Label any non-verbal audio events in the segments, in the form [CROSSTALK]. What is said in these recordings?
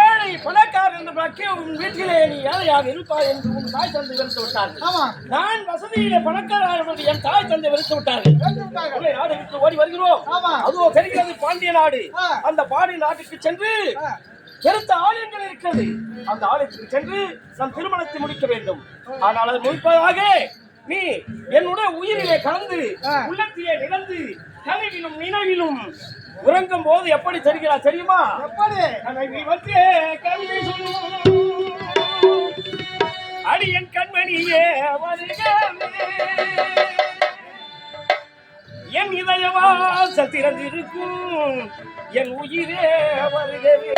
ஏழை பணக்காரர் என்ற பாக்கி உன் வீட்டிலே நீ ஏழையாக இருப்பாய் என்று உன் தாய் தந்தை வெறுத்து விட்டார்கள். நான் வசதியிலே பணக்காரர் என்று என் தாய் தந்தை வெறுத்து விட்டார்கள். நாடு விட்டு ஓடி வருகிறோம். ஆமா. அதுவோ தெரிகிறது பாண்டிய நாடு. அந்த பாண்டிய நாட்டுக்கு சென்று. பெருத்த ஆலயங்கள் இருக்கிறது. அந்த ஆலயத்துக்கு சென்று நம் திருமணத்தை முடிக்க வேண்டும். ஆனால் அது முடிப்பதாக நீ என்னுடைய உயிரிலே கலந்து. உள்ளத்திலே நிகழ்ந்து கனவிலும் நினைவிலும் உறங்கும் போது எப்படி தெரிகிறார் தெரியுமா? எப்படி? வந்து கவிதை சொல்லும் அடியன் கண்மணியே என் இதயவாசல் திறந்திருக்கும். என் உயிரே வருகவே.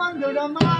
అమ్మయ్యా!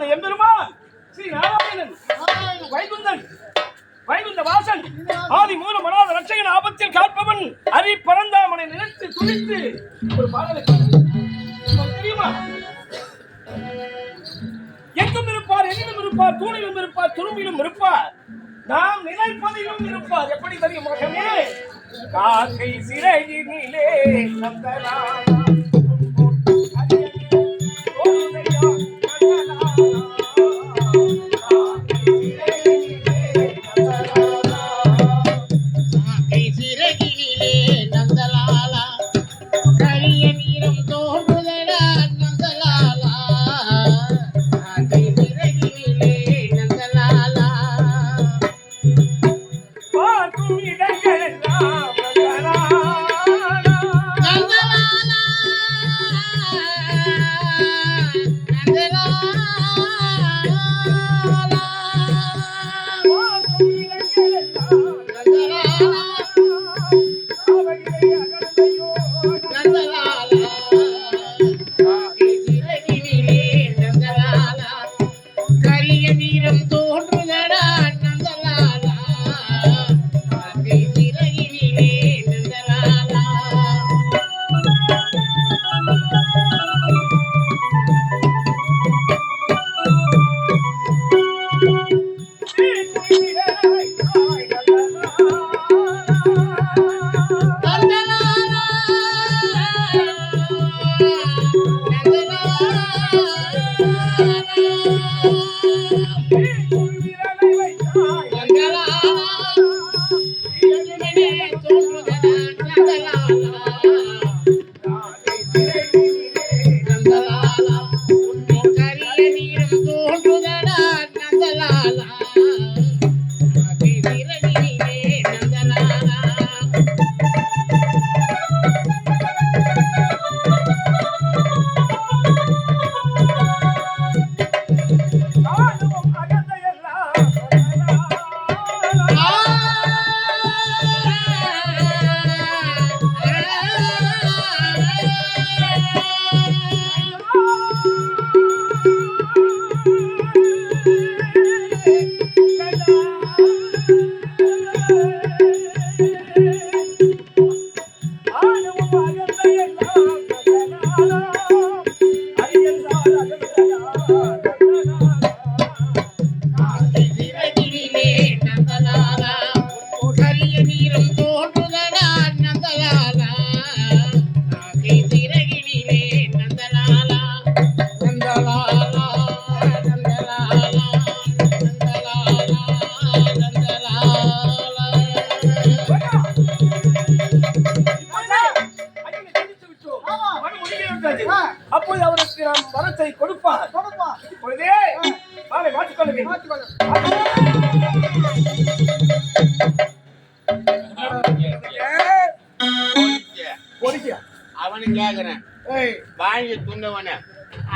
அந்த எம்பெருமான் ஸ்ரீ நாராயணன் வைகுந்தன் வைகுந்த வாசன் ஆதி மூல மனாத ரட்சகன் ஆபத்தில் காப்பவன் அரி பரந்தாமனை நினைத்து துணித்து ஒரு பாடலை தெரியுமா? எங்கும் இருப்பார் எங்கிலும் இருப்பார் தூணிலும் இருப்பார் துரும்பிலும் இருப்பார். நாம் நினைப்பதிலும் இருப்பார். எப்படி தெரியும்? மகனே காக்கை சிறையினிலே நந்தலாலா.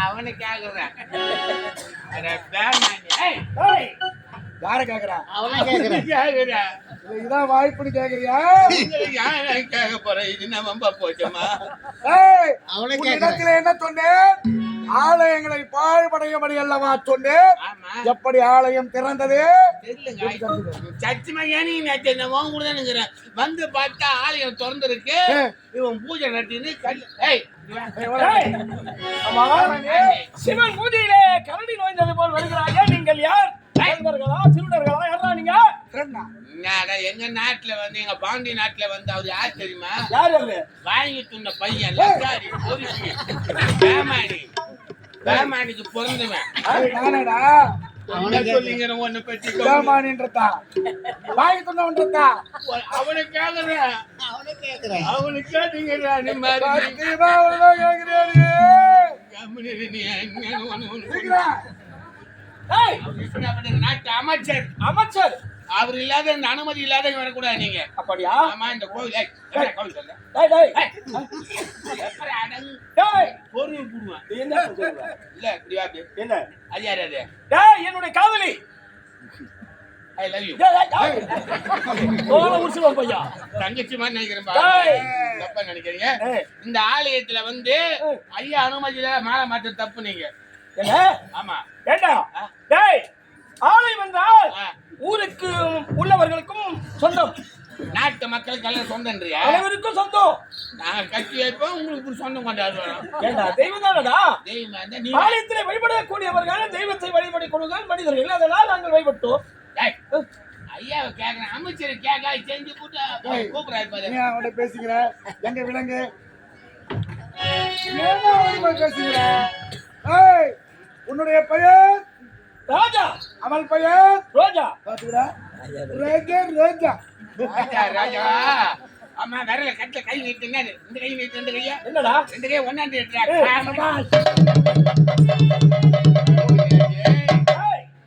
அவனு கேக்குறேன் யார கேக்குறா? அவனை கேக்குறேன். [LAUGHS] கேக்குறேன் இதான் வாய்ப்புன்னு கேக்குறியா? கேட்க போறேன்? இது நம்ம போச்சோமா ஏய் அவனை உன்னிடத்திலே என்ன சொன்னேன் ஆலயங்களை பாழ்படையபடி அல்லவா சொன்னேன் எப்படி ஆலயம் திறந்தது? ஏனி நேற்று என்ன வாங்க கூட வந்து பார்த்தா ஆலயம் திறந்துருக்கு. இவன் பூஜை நடத்தின்னு சிவன் மூதியிலே கரடி நோய்ந்தது போல் வருகிறாயே நீங்கள் யார்? தலைவர்களா திருடர்களா யாரா நீங்க? என்னடா, எங்க நாட்டுல வந்து எங்க பாண்டி நாட்டுல வந்து அவர் யார் தெரியுமா? யார் அது வாங்கி துண்ண பையன் லக்காரி பொறுக்கி பேமானி. பேமானிக்கு நானடா. அவனை சொல்லிங்கிற ஒண்ணு பத்தி ஏமானின்றதா வாங்கி சொன்னவன்றதா அவனை கேக்குறேன். அவனை கேட்டீங்கடா நீ மாதிரி. சத்தியமா அவ்வளவுதான் கேக்குறியாடி? கம்முனு இரு நீ என்ன ஒண்ணு ஒண்ணு அமைச்சர் அமைச்சர். அவர் இல்லாத இந்த அனுமதி இல்லாத வரக்கூடாது நீங்க. அப்படியா? ஆமா இந்த கோவில் கோவில் போடுவேன் இல்ல இப்படி வா அப்படி. என்ன? அது யாரு அது. டேய் என்னுடைய காதலி. ஐ லவ் யூ பையா. தங்கச்சி மாதிரி நினைக்கிறேன். தப்பா நினைக்கிறீங்க? இந்த ஆலயத்துல வந்து ஐயா அனுமதியில மாலை மாற்ற தப்பு நீங்க. ஆமா. ஏண்டா டேய் ஆலயம் என்றால். ஊருக்கு உள்ளவர்களுக்கும் சொந்தம். நாட்டு மக்களுக்கு எல்லாம் சொந்தன்றியா அனைவருக்கும் சொந்தம். நாங்க கட்டி வைப்போம் உங்களுக்கு சொந்தம் ஏண்டா தெய்வம் தானடா? தெய்வம் நீ ஆலயத்தில் வழிபடக்கூடியவர்கள் தெய்வத்தை வழிபடக்கூடியவர்கள் மனிதர்கள். அதனால் நாங்கள் வழிபட்டோம். ஏய், ஐயாவை கேக்குறேன் அமைச்சர் கேட்க செஞ்சு போட்டு கூப்பிடாரு பாரு. நீ அவன்கிட்ட பேசுகிற எங்க விலங்கு? என்ன அவன் போய் பேசுகிற ஏய் உன்னுடைய பெயர்? ராஜா. அவள் பெயர்? ரோஜா. பாத்துக்கிறா ரேஜா ரேஜா. ராஜா ராஜா. ஆமா விரல கட்டில கை நீட்டுங்க இந்த கை நீட்டு இந்த கையா? என்னடா? ரெண்டு கை ஒன்னாண்டு ஏய்,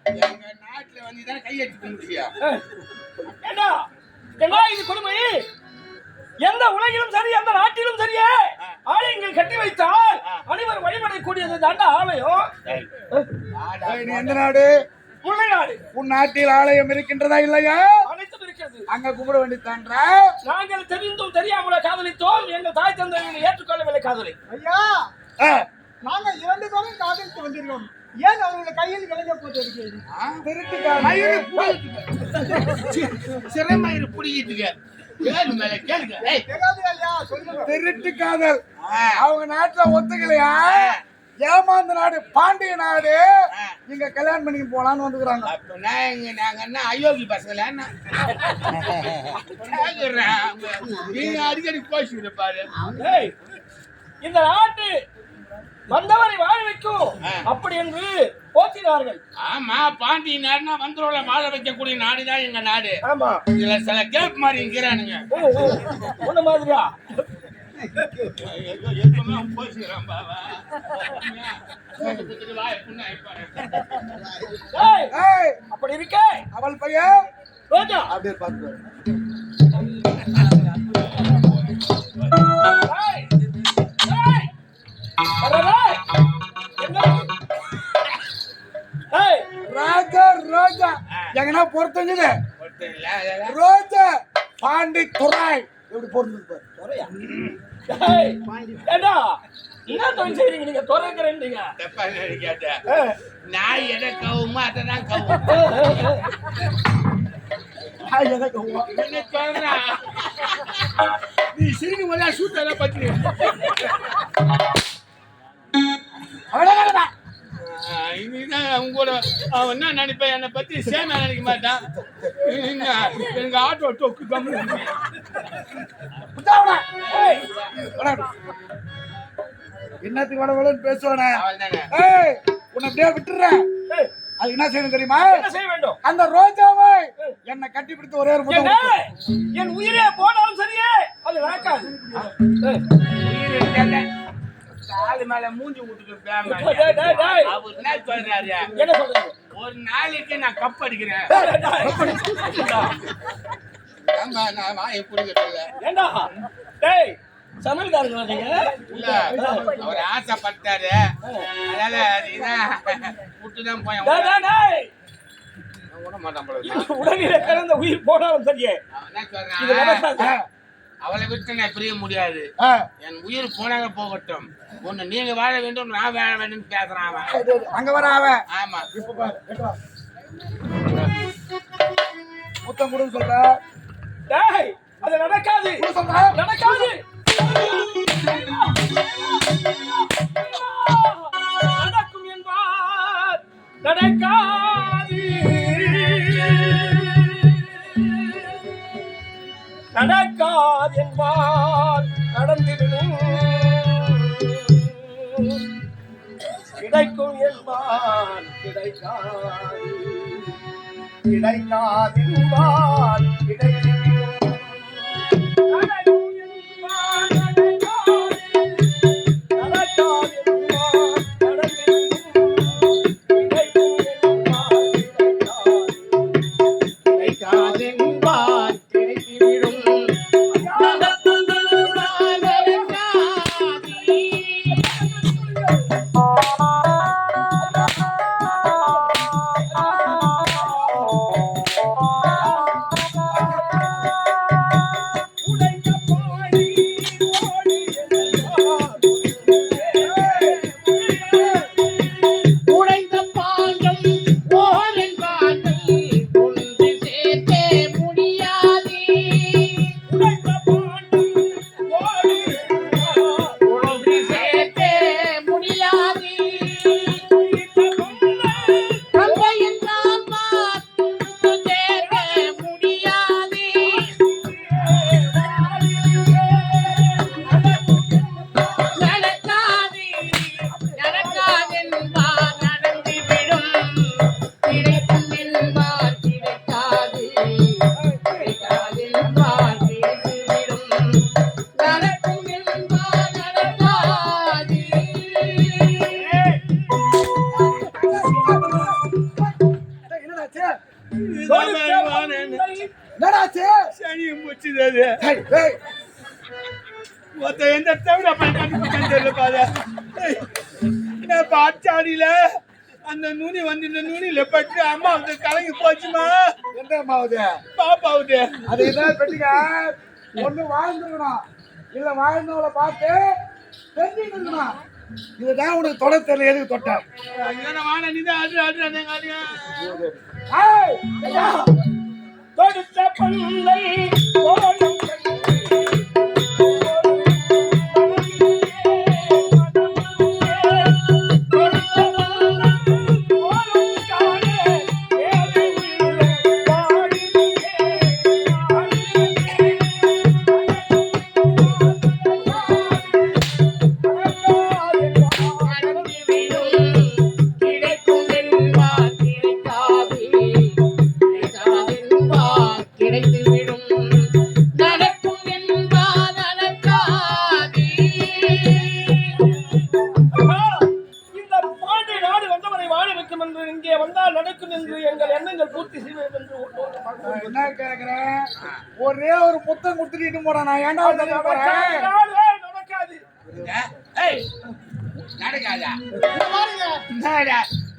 எங்க நாட்டுல வந்து தான் கை எடுத்து கும்பிட்டியா ஏய். ஏண்டா என்ன இது கொடுமை? எந்த உலகிலும் சரி எந்த நாட்டிலும் சரியே. ஆலயங்கள் கட்டி வைத்தால் அனைவர் வழிபடக்கூடியது தாண்டா ஆலயம். எந்த நாடு? முல்லை நாடு உன் நாட்டில் ஆலயம் இருக்கின்றதா இல்லையா? அனைத்தும் இருக்கிறது. அங்க கும்பிட வேண்டித்தான்றா நாங்கள் தெரிந்தும் தெரியாமல காதலித்தோம். எங்கள் தாய் தந்தையை ஏற்றுக்கொள்ளவில்லை காதலை. ஐயா ஆ, நாங்க இரண்டு பேரும் காதலித்து வந்திருக்கோம் ஏன் அவர்களுடைய கையில் விலங்க போட்டு இருக்கிறது சிறமயிறு புடிக்கிறதுக்கு திருட்டு காதல். அவங்க நாட்டுல ஒத்துக்கலையா? ஏமாந்த நாடு பாண்டிய நாடு. இங்க கல்யாணம் பண்ணி போலான்னு வந்துக்கிறாங்க. அப்படின்னா இங்க நாங்க என்ன அயோக்கி பசங்களா. நீங்க அடிக்கடி கோஷிக்கிற பாரு. இந்த நாட்டு வந்தவரை வாழ வைக்கும். அப்படி என்று போற்றினார்கள். ஆமா பாண்டி நாடுனா வந்தரோல வாழ வைக்கக்கூடிய நாடுதான் எங்க நாடு. ஆமா. இதுல சில கேப் மாதிரி இருக்கிறானுங்க. உன்ன மாதிரியா? அப்படி இருக்கே. அவள் பையன்? ரோஜா. அப்படியே பார்த்து ராஜா ரோஜா. எங்கன்னா பொறுத்துங்குது? ரோஜா பாண்டி துறாய். எப்படி பொறுத்து ஏய், ஏண்டா, என்ன தொழில் செய்றீங்க நீங்க? துறக்கிறேன்றீங்க. தப்பா நினைக்காத. நாய் எதை கவுமோ அதை தான் கவும் என்ன சொல்றா? நீ சிரிக்கும் போதே சூட்டெல்லாம் பத்தி இன்னைக்குதான் அவங்க கூட அவன் என்ன நினைப்பேன் என்னை பத்தி சேம நினைக்க மாட்டான் என்ன, எங்க ஆட்டோ டொக்கு கம்மி என்னத்துக்கு வட வடன்னு பேசுவானே? உன்னை அப்படியே விட்டுறேன். அது என்ன செய்யணும் தெரியுமா? என்ன செய்ய வேண்டும்? அந்த ரோஜாவை என்னை கட்டி பிடித்து ஒரே ஒரு? கொடுத்து. என் உயிரே போனாலும் சரியே. அது நடக்காது. காலு மேல மூஞ்சி விட்டுட்டு என்ன சொல்றாரு? என்ன சொல்றது ஒரு நாளைக்கு நான் கப் அடிக்கிறேன். ஆமா நான் வாயை பிடிக்கிறதில்ல ஏண்டா? டேய் இல்ல அவர் ஆசைப்பட்டாரு. அதனால நீதான் விட்டுதான் போய் டேய். உடலிலே பிறந்த உயிர் போனாலும் சரியே. என்ன சொல்றான்? அவளை விட்டு நான் பிரிய முடியாது. என் உயிர் போனாங்க போகட்டும். ஒண்ணு நீங்க வாழ வேண்டும் நான் வாழ வேண்டும் பேசுறான் அவன். அங்க வர அவன். ஆமா. இப்ப பாரு, எட்டு வா. முத்தம் கொடுன்னு சொல்ற. டேய் அது நடக்காது. நடக்காது. நடக்கும் என்பார். நடக்காது. நடக்காது என்பார் நடந்துவிடும் கிடைக்கும் என்பார் கிடைக்காது. கிடைக்காது என்பார் மொத்த எந்த தவிர நான் பாச்சாடியில அந்த நுனி வந்து இந்த நுனியில பட்டு அம்மா வந்து கலங்கி போச்சுமா? எந்த அம்மாவது பாப்பாவுது அது இதான் பெட்டிங்க ஒண்ணு வாழ்ந்துருக்கணும். இல்ல வாழ்ந்தவளை பார்த்து தெரிஞ்சுக்கணும் இதுதான் உனக்கு தொட தெரியல எதுக்கு தொட்ட? வாட நீ தான் ஆடு ஆடு ஏய், ஐயா, கொடுத்த பந்தை ஓடும்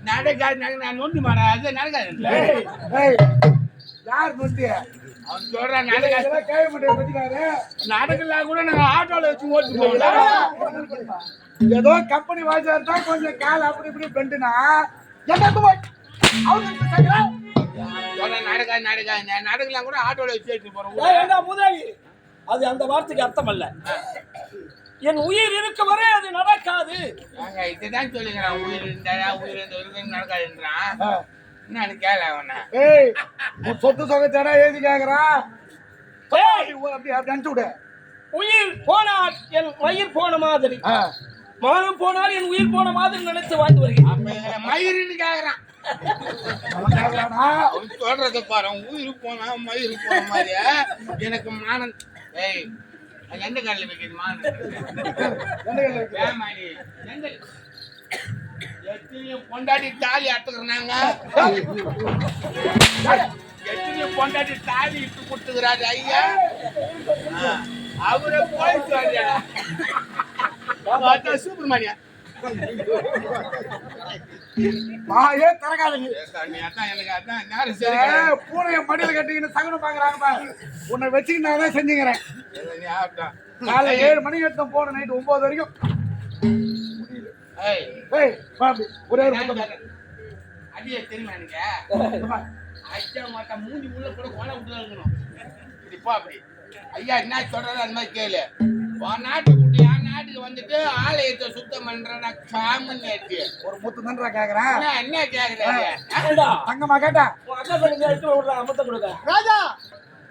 நடக்காது. நட- நான் நொண்டி மாறா அது நடக்காது ஏய், யார் நொண்டி அவன் சொல்றான் நடக்காது. நடக்கல கூட நாங்க ஆட்டோல வச்சு ஓட்டு போகல ஏதோ கம்பெனி வாஜார் தான் கொஞ்சம் கால் அப்படி இப்படி பெண்டுனா சொல்றேன் நடக்காது நடக்காது. நான் நடக்கலாம் கூட ஆட்டோல வச்சு போறோம். அது அந்த வார்த்தைக்கு அர்த்தம் அல்ல. என் உயிர் இருக்க வரை அது நடக்காது. நாங்க இதுதான் சொல்லுங்கிறான் உயிர் இருந்தா உயிர் இருந்த வரைக்கும் நடக்காதுன்றான் என்னன்னு கேள அவன. ஏய் உன் சொத்து சொகத்தேடா எழுதி கேக்குறான் ஏய், அப்படி அப்படி அனுப்பிச்சு விடு. உயிர் போனால் என் உயிர் போன மாதிரி. மானம் போனால் என் உயிர் போன மாதிரி நினைத்து வாழ்ந்து வருகிறேன். மயிருன்னு கேக்குறான். கேக்குறானா? சொல்றத பாரு உயிர் போனா மயிர் போன மாதிரியா? எனக்கு மானம். ஏய் எந்த கடையில் வைக்கிறது? மானம் என்ன எந்த எத்தனையோ பொண்டாட்டி தாலி அட்டுக்கிறாங்க எத்தனையோ பொண்டாட்டி தாலி இட்டு கொடுத்துக்கிறாரு ஐயா. ஆ, அவரை போயிட்டு வாரியா சுப்பிரமணியா வாயே திறக்காதீங்க பூனைய மடியில கட்டிக்கின்னு சகுனம் பாக்குறாங்க. உன்னை வச்சுக்கிட்டு நான் தான் செஞ்சுக்கிறேன். காலை ஏழு மணிக்கு எடுத்து போன நைட் ஒன்பது வரைக்கும். ஒரே ஒரு. அடியே தெரியுமா வா. அச்சா மாட்டா மூஞ்சி உள்ள கூட கொலை விட்டு தான் இருக்கணும் இப்படி போ அப்படி ஐயா என்ன சொல்றாரு அந்த மாதிரி கேளு உன் நாட்டு என் நாட்டுக்கு வந்துட்டு ஆலயத்தை சுத்தம் பண்றா காமன் நேற்று ஒரு முத்து தான்டா கேக்குறேன். என்ன ஏண்டா, தங்கம்மா கேட்டா. உன் அக்கா தங்கச்சி எடுத்து விடுறான் அமத்த கொடுக்க. ராஜா!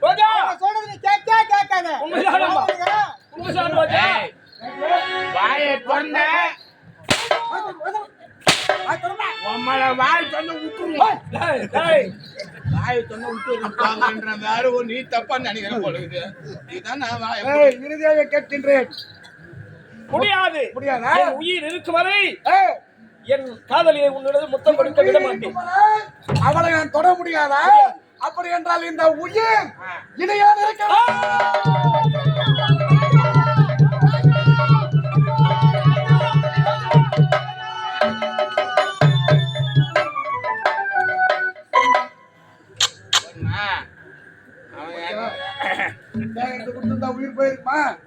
ரோஜா நான் சொல்றது நீ கேட்கே கேட்காத. உண்மைதானம்மா? அவனுங்க உங்க சார் ரோஜா ஏய், வாயை திறந்த. உம்மள வாய் டேய், டேய், வாயை தொந்த விட்டுருப்பாங்கன்ற வேற ஒரு நீ தப்பா நினைக்கிறேன் போல இருக்குது இதுதான் நான் வாயை கேட்கின்றேன். முடியாது. முடியாதா? என் உயிர் இருக்கும் வரை என் காதலியை உன்னிடம் முத்தம் கொடுக்க விட மாட்டேன். அவளை நான் தொட முடியாதா? அப்படி என்றால் இந்த உயிர் இணையாக இருக்கிறது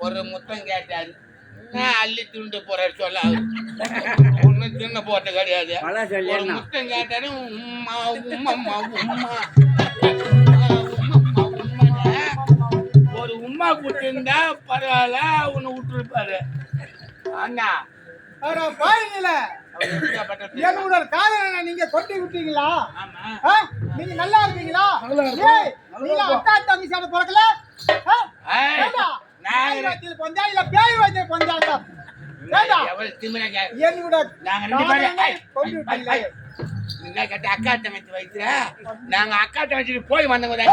ஒரு முத்தம் கேட்டாரு. நான் அள்ளி துண்டு போறாரு சொல்ல. ஒண்ணும் தின்ன போறது கிடையாது. ஒரு முத்தம் கேட்டாரு உம்மா உம்மா உம்மம்மா, உம்மான்னு. ஒரு உம்மா கொடுத்திருந்தா பரவாயில்ல உன்னை விட்டுருப்பாரு. அண்ணா. பாருங்கள அவர் எப்படியாப்பட்ட என்னோட காதலனை நீங்க கொட்டி விட்டீங்களா? ஆமா. ஆ? நீங்க நல்லா இருக்கீங்களா? நீங்க அக்கா தங்கச்சியோட பிறக்கல? இல்ல பேய் என்ன கேட்ட அக்கா தங்கச்சி வயிற்றுல நாங்க அக்கா தங்கச்சி போய் வந்தவங்க